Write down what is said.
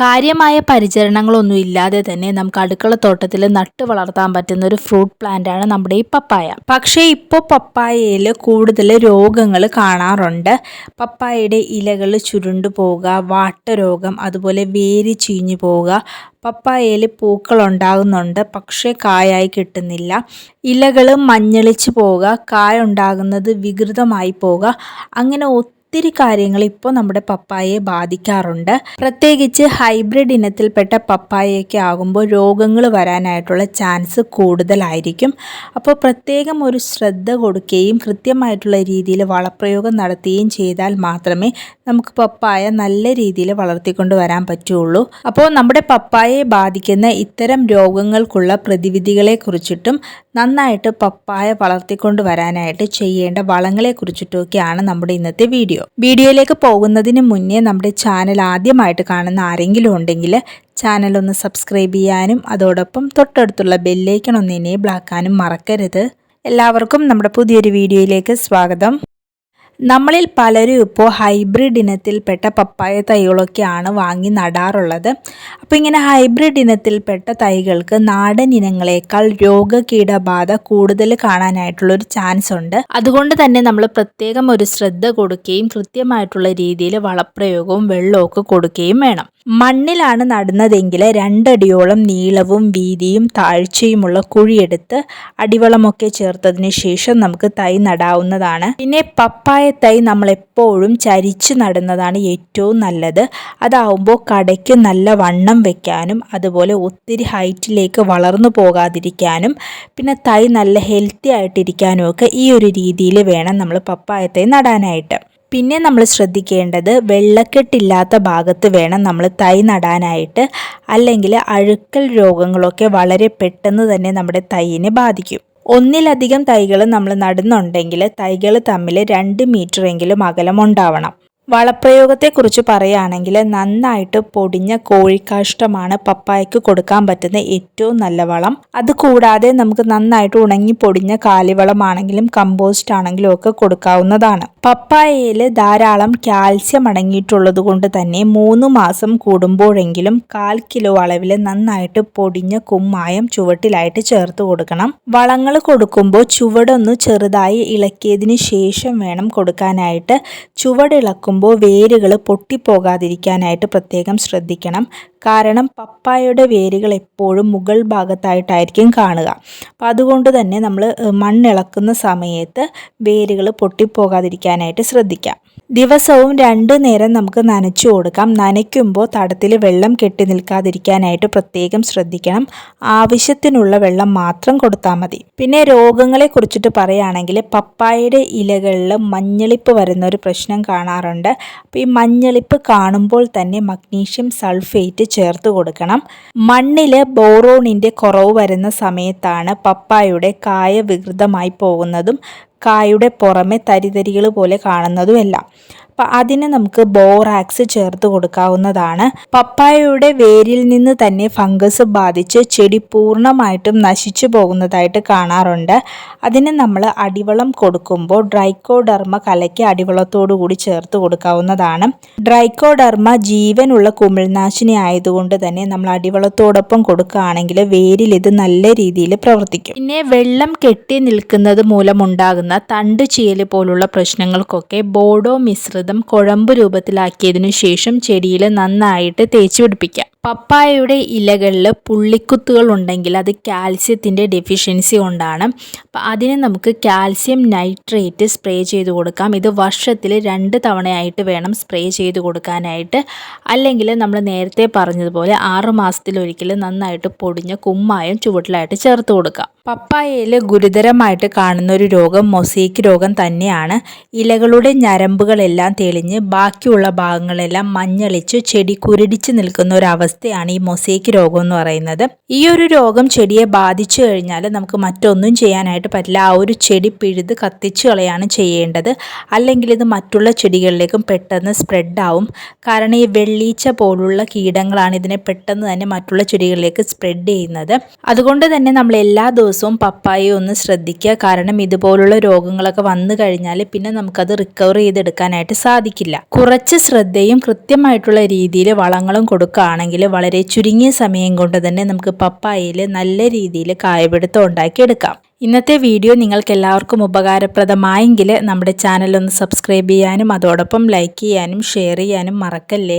കാര്യമായ പരിചരണങ്ങളൊന്നും ഇല്ലാതെ തന്നെ നമുക്ക് അടുക്കള തോട്ടത്തിൽ നട്ടു വളർത്താൻ പറ്റുന്ന ഒരു ഫ്രൂട്ട് പ്ലാന്റ് ആണ് നമ്മുടെ ഈ പപ്പായ. പക്ഷേ ഇപ്പോൾ പപ്പായയിൽ കൂടുതൽ രോഗങ്ങൾ കാണാറുണ്ട്. പപ്പായയുടെ ഇലകൾ ചുരുണ്ടു പോവുക വാട്ടരോഗം അതുപോലെ വേര് ചീഞ്ഞു പോവുക. പപ്പായയിൽ പൂക്കൾ ഉണ്ടാകുന്നുണ്ട് പക്ഷേ കായായി കിട്ടുന്നില്ല. ഇലകൾ മഞ്ഞളിച്ച് പോവുക കായ ഉണ്ടാകുന്നത് വികൃതമായി പോവുക. അങ്ങനെ ഒത്തിരി കാര്യങ്ങൾ ഇപ്പോൾ നമ്മുടെ പപ്പായയെ ബാധിക്കാറുണ്ട്. പ്രത്യേകിച്ച് ഹൈബ്രിഡ് ഇനത്തിൽപ്പെട്ട പപ്പായയൊക്കെ ആകുമ്പോൾ രോഗങ്ങൾ വരാനായിട്ടുള്ള ചാൻസ് കൂടുതലായിരിക്കും. അപ്പോൾ പ്രത്യേകം ഒരു ശ്രദ്ധ കൊടുക്കുകയും കൃത്യമായിട്ടുള്ള രീതിയിൽ വളപ്രയോഗം നടത്തുകയും ചെയ്താൽ മാത്രമേ നമുക്ക് പപ്പായ നല്ല രീതിയിൽ വളർത്തിക്കൊണ്ട് വരാൻ പറ്റുള്ളൂ. അപ്പോൾ നമ്മുടെ പപ്പായയെ ബാധിക്കുന്ന ഇത്തരം രോഗങ്ങൾക്കുള്ള പ്രതിവിധികളെ കുറിച്ചിട്ടും നന്നായിട്ട് പപ്പായ വളർത്തിക്കൊണ്ട് വരാനായിട്ട് ചെയ്യേണ്ട വളങ്ങളെ കുറിച്ചിട്ടൊക്കെയാണ് നമ്മുടെ ഇന്നത്തെ വീഡിയോ. വീഡിയോയിലേക്ക് പോകുന്നതിന് മുന്നേ നമ്മുടെ ചാനൽ ആദ്യമായിട്ട് കാണുന്ന ആരെങ്കിലും ഉണ്ടെങ്കിൽ ചാനൽ ഒന്ന് സബ്സ്ക്രൈബ് ചെയ്യാനും അതോടൊപ്പം തൊട്ടടുത്തുള്ള ബെല്ലൈക്കൺ ഒന്ന് എനേബിൾ ആക്കാനും മറക്കരുത്. എല്ലാവർക്കും നമ്മുടെ പുതിയൊരു വീഡിയോയിലേക്ക് സ്വാഗതം. നമ്മളിൽ പലരും ഇപ്പോൾ ഹൈബ്രിഡ് ഇനത്തിൽപ്പെട്ട പപ്പായ തൈകളൊക്കെയാണ് വാങ്ങി നടാറുള്ളത്. അപ്പോൾ ഇങ്ങനെ ഹൈബ്രിഡ് ഇനത്തിൽപ്പെട്ട തൈകൾക്ക് നാടൻ ഇനങ്ങളെക്കാൾ രോഗകീടബാധ കൂടുതൽ കാണാനായിട്ടുള്ളൊരു ചാൻസ് ഉണ്ട്. അതുകൊണ്ട് തന്നെ നമ്മൾ പ്രത്യേകം ഒരു ശ്രദ്ധ കൊടുക്കുകയും കൃത്യമായിട്ടുള്ള രീതിയിൽ വളപ്രയോഗവും വെള്ളമൊക്കെ കൊടുക്കുകയും വേണം. മണ്ണിലാണ് നടുന്നതെങ്കിൽ രണ്ടടിയോളം നീളവും വീതിയും താഴ്ചയുമുള്ള കുഴിയെടുത്ത് അടിവളമൊക്കെ ചേർത്തതിന് ശേഷം നമുക്ക് തൈ നടാവുന്നതാണ്. പിന്നെ പപ്പായ തൈ നമ്മൾ എപ്പോഴും ചരിച്ച് നടുന്നതാണ് ഏറ്റവും നല്ലത്. അതാവുമ്പോൾ കടയ്ക്ക് നല്ല വണ്ണം വെക്കാനും അതുപോലെ ഒത്തിരി ഹൈറ്റിലേക്ക് വളർന്നു പോകാതിരിക്കാനും പിന്നെ തൈ നല്ല ഹെൽത്തി ആയിട്ടിരിക്കാനും ഒക്കെ ഈ ഒരു രീതിയിൽ വേണം നമ്മൾ പപ്പായ തൈ നടാനായിട്ട്. പിന്നെ നമ്മൾ ശ്രദ്ധിക്കേണ്ടത് വെള്ളക്കെട്ടില്ലാത്ത ഭാഗത്ത് വേണം നമ്മൾ തൈ നടാനായിട്ട്. അല്ലെങ്കിൽ അഴുക്കൽ രോഗങ്ങളൊക്കെ വളരെ പെട്ടെന്ന് തന്നെ നമ്മുടെ തൈയിനെ ബാധിക്കും. ഒന്നിലധികം തൈകൾ നമ്മൾ നടുന്നുണ്ടെങ്കിൽ തൈകൾ തമ്മിൽ രണ്ട് മീറ്ററെങ്കിലും അകലമുണ്ടാവണം വളപ്രയോഗത്തെക്കുറിച്ച് പറയുകയാണെങ്കിൽ നന്നായിട്ട് പൊടിഞ്ഞ കോഴിക്കാഷ്ടമാണ് പപ്പായക്ക് കൊടുക്കാൻ പറ്റുന്ന ഏറ്റവും നല്ല വളം. അത് കൂടാതെ നമുക്ക് നന്നായിട്ട് ഉണങ്ങി പൊടിഞ്ഞ കാലിവളമാണെങ്കിലും കമ്പോസ്റ്റ് ആണെങ്കിലും ഒക്കെ കൊടുക്കാവുന്നതാണ്. പപ്പായയിൽ ധാരാളം കാൽസ്യം അടങ്ങിയിട്ടുള്ളത് കൊണ്ട് തന്നെ മൂന്ന് മാസം കൂടുമ്പോഴെങ്കിലും കാൽ കിലോ അളവിൽ നന്നായിട്ട് പൊടിഞ്ഞ കുമ്മായം ചുവട്ടിലായിട്ട് ചേർത്ത് കൊടുക്കണം. വളങ്ങൾ കൊടുക്കുമ്പോൾ ചുവടൊന്ന് ചെറുതായി ഇളക്കിയതിന് ശേഷം വേണം കൊടുക്കാനായിട്ട്. ചുവടിളക്കുമ്പോൾ ചെയ്യുമ്പോൾ വേരുകൾ പൊട്ടിപ്പോകാതിരിക്കാനായിട്ട് പ്രത്യേകം ശ്രദ്ധിക്കണം. കാരണം പപ്പായയുടെ വേരുകൾ എപ്പോഴും മുകൾ ഭാഗത്തായിട്ടായിരിക്കും കാണുക. അപ്പം അതുകൊണ്ട് തന്നെ നമ്മൾ മണ്ണിളക്കുന്ന സമയത്ത് വേരുകൾ പൊട്ടിപ്പോകാതിരിക്കാനായിട്ട് ശ്രദ്ധിക്കാം. ദിവസവും രണ്ട് നേരം നമുക്ക് നനച്ചു കൊടുക്കാം. നനയ്ക്കുമ്പോൾ തടത്തിൽ വെള്ളം കെട്ടി നിൽക്കാതിരിക്കാനായിട്ട് പ്രത്യേകം ശ്രദ്ധിക്കണം. ആവശ്യത്തിനുള്ള വെള്ളം മാത്രം കൊടുത്താൽ മതി. പിന്നെ രോഗങ്ങളെ കുറിച്ചിട്ട് പറയുകയാണെങ്കിൽ പപ്പായയുടെ ഇലകളിൽ മഞ്ഞളിപ്പ് വരുന്ന ഒരു പ്രശ്നം കാണാറുണ്ട്. അപ്പോൾ ഈ മഞ്ഞളിപ്പ് കാണുമ്പോൾ തന്നെ മഗ്നീഷ്യം സൾഫേറ്റ് ചേർത്ത് കൊടുക്കണം. മണ്ണിൽ ബോറോണിന്റെ കുറവ് വരുന്ന സമയത്താണ് പപ്പായയുടെ കായ വികൃതമായി പോകുന്നതും കായുടെ പുറമെ തരിതരികൾ പോലെ കാണുന്നതുമെല്ലാം. അപ്പം അതിന് നമുക്ക് ബോറാക്സ് ചേർത്ത് കൊടുക്കാവുന്നതാണ്. പപ്പായയുടെ വേരിൽ നിന്ന് തന്നെ ഫംഗസ് ബാധിച്ച് ചെടി പൂർണമായിട്ടും നശിച്ചു പോകുന്നതായിട്ട് കാണാറുണ്ട്. അതിന് നമ്മൾ അടിവളം കൊടുക്കുമ്പോൾ ഡ്രൈക്കോഡർമ കലയ്ക്ക് അടിവളത്തോടു കൂടി ചേർത്ത് കൊടുക്കാവുന്നതാണ്. ഡ്രൈക്കോഡർമ ജീവനുള്ള കുമിൾനാശിനി ആയതുകൊണ്ട് തന്നെ നമ്മൾ അടിവളത്തോടൊപ്പം കൊടുക്കുകയാണെങ്കിൽ വേരിൽ ഇത് നല്ല രീതിയിൽ പ്രവർത്തിക്കും. പിന്നെ വെള്ളം കെട്ടി നിൽക്കുന്നത് മൂലമുണ്ടാകുന്ന തണ്ട് ചീയൽ പോലുള്ള പ്രശ്നങ്ങൾക്കൊക്കെ ബോഡോ മിശ്രിതം മിശ്രിതം കുഴമ്പ് രൂപത്തിലാക്കിയതിനു ശേഷം ചെടിയിൽ നന്നായിട്ട് തേച്ച് പിടിപ്പിക്കാം. പപ്പായയുടെ ഇലകളിൽ പുള്ളിക്കുത്തുകൾ ഉണ്ടെങ്കിൽ അത് കാൽസ്യത്തിന്റെ ഡെഫിഷ്യൻസി കൊണ്ടാണ്. അപ്പം അതിന് നമുക്ക് കാൽസ്യം നൈട്രേറ്റ് സ്പ്രേ ചെയ്ത് കൊടുക്കാം. ഇത് വർഷത്തിൽ രണ്ട് തവണയായിട്ട് വേണം സ്പ്രേ ചെയ്ത് കൊടുക്കാനായിട്ട്. അല്ലെങ്കിൽ നമ്മൾ നേരത്തെ പറഞ്ഞതുപോലെ ആറ് മാസത്തിലൊരിക്കൽ നന്നായിട്ട് പൊടിഞ്ഞ കുമ്മായം ചുവട്ടിലായിട്ട് ചേർത്ത് കൊടുക്കാം. പപ്പായയിൽ ഗുരുതരമായിട്ട് കാണുന്ന ഒരു രോഗം മൊസൈക്ക് രോഗം തന്നെയാണ്. ഇലകളുടെ ഞരമ്പുകളെല്ലാം തെളിഞ്ഞ് ബാക്കിയുള്ള ഭാഗങ്ങളെല്ലാം മഞ്ഞളിച്ച് ചെടി കുരുടിച്ച് നിൽക്കുന്ന ഒരു അവസ്ഥ അവസ്ഥയാണ് ഈ മൊസൈക്ക് രോഗം എന്ന് പറയുന്നത്. ഈ ഒരു രോഗം ചെടിയെ ബാധിച്ചു കഴിഞ്ഞാൽ നമുക്ക് മറ്റൊന്നും ചെയ്യാനായിട്ട് പറ്റില്ല. ആ ഒരു ചെടി പിഴുത് കത്തിച്ചു കളയാണ് ചെയ്യേണ്ടത്. അല്ലെങ്കിൽ ഇത് മറ്റുള്ള ചെടികളിലേക്കും പെട്ടെന്ന് സ്പ്രെഡ് ആവും. കാരണം ഈ വെള്ളീച്ച പോലുള്ള കീടങ്ങളാണ് ഇതിനെ പെട്ടെന്ന് തന്നെ മറ്റുള്ള ചെടികളിലേക്ക് സ്പ്രെഡ് ചെയ്യുന്നത്. അതുകൊണ്ട് തന്നെ നമ്മൾ എല്ലാ ദിവസവും പപ്പായ ഒന്ന് ശ്രദ്ധിക്കുക. കാരണം ഇതുപോലുള്ള രോഗങ്ങളൊക്കെ വന്നു കഴിഞ്ഞാൽ പിന്നെ നമുക്കത് റിക്കവർ ചെയ്തെടുക്കാനായിട്ട് സാധിക്കില്ല. കുറച്ച് ശ്രദ്ധയും കൃത്യമായിട്ടുള്ള രീതിയിൽ വളങ്ങളും കൊടുക്കുകയാണെങ്കിൽ വളരെ ചുരുങ്ങിയ സമയം കൊണ്ട് തന്നെ നമുക്ക് പപ്പായയിൽ നല്ല രീതിയിൽ കായപിടുത്തം ഉണ്ടാക്കിയെടുക്കാം. ഇന്നത്തെ വീഡിയോ നിങ്ങൾക്ക് എല്ലാവർക്കും ഉപകാരപ്രദമായെങ്കിൽ നമ്മുടെ ചാനൽ ഒന്ന് സബ്സ്ക്രൈബ് ചെയ്യാനും അതോടൊപ്പം ലൈക്ക് ചെയ്യാനും ഷെയർ ചെയ്യാനും മറക്കല്ലേ?